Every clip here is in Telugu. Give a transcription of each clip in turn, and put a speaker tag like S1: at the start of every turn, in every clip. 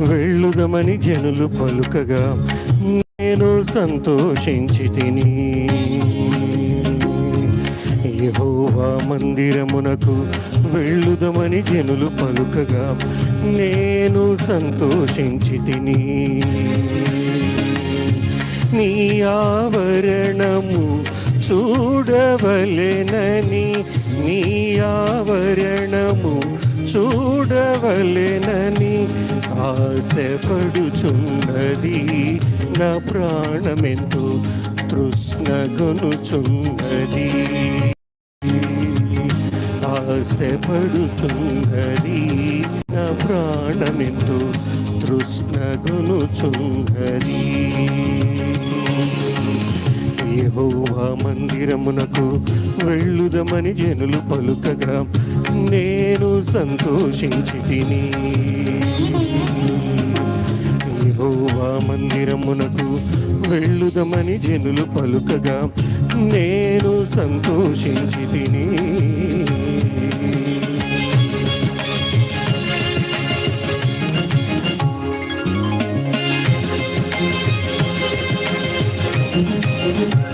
S1: వెళ్ళుదమని జనులు పలుకగా నేను సంతోషించి తిని. యహోవా మందిరమునకు వెళ్ళుదమని జనులు పలుకగా నేను సంతోషించి తిని. నీ ఆవరణము చూడవలెనని నీ ఆవరణము చూడవలెనని ఆశపడుచున్నది. నా ప్రాణమెంతో తృష్ణగొనుచున్నది ఆశపడుచున్నది. నా ప్రాణమెంతో తృష్ణగొనుచున్నది యహోవా మందిరమునకు వెళ్ళుదమని జనులు పలుకగా నేను సంతోషించి తిని యెహోవా మందిరమునకు వెళ్ళుదమని జనులు పలుకగా నేను సంతోషించి తిని అన్న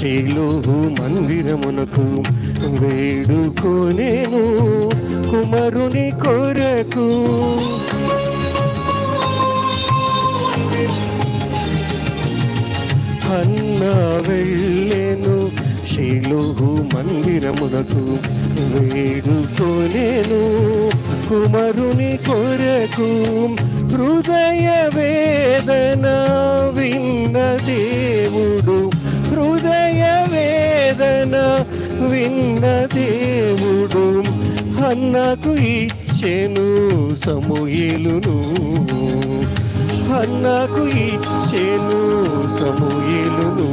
S1: శీలుహు మందిరమునకు వేడుకొనేను కుమరుని కొరకు. అన్న వెళ్ళేను శీలుహు మందిరమునకు వేడుకొనేను కుమరుని కొరకు. హృదయ వేదనా అన్న దేవుడు అన్నకు ఇచ్చెను సమూయేలును. అన్నకు ఇచ్చెను సమూయేలును.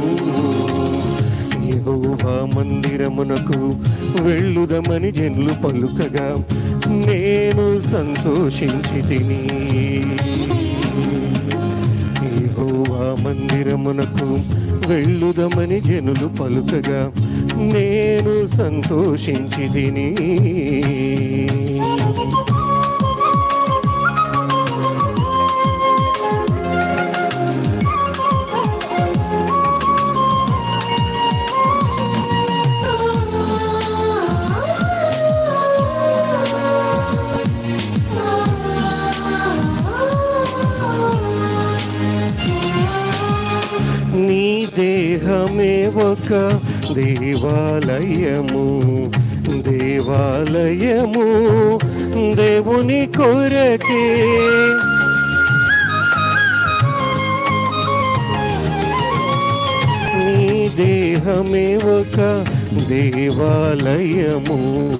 S1: యహోవా మందిరమునకు వెళ్ళుదమని జనులు పలుకగా నేను సంతోషించి తిని. యహోవా మందిరమునకు వెళ్ళుదమని జనులు పలుకగా నేను సంతోషించి దేహమే ఒక దేవాలయము దేవాలయము. దేవుని కొరకే. నీ దేహమే ఒక దేవాలయము.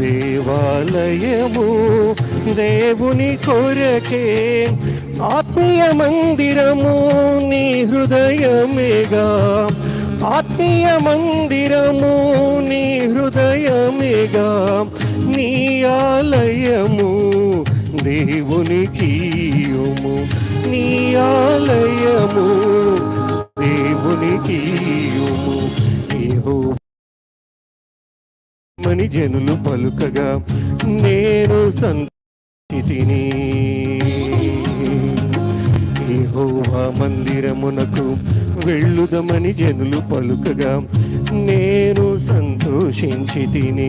S1: దేవాలయము దేవుని కొరకే ఆత్మీయ మందిరము నీ హృదయమేగా. ఆత్మీయ మందిరము నీ హృదయమేగా. నీ ఆలయము దేవునికి ఇయ్యుము. నీ ఆలయము దేవునికి అని జనులు పలుకగా నేను సంతిని యెహోవా మందిరమునకు వెళ్ళుదమని జనులు పలుకగా నేను సంతోషించి తిని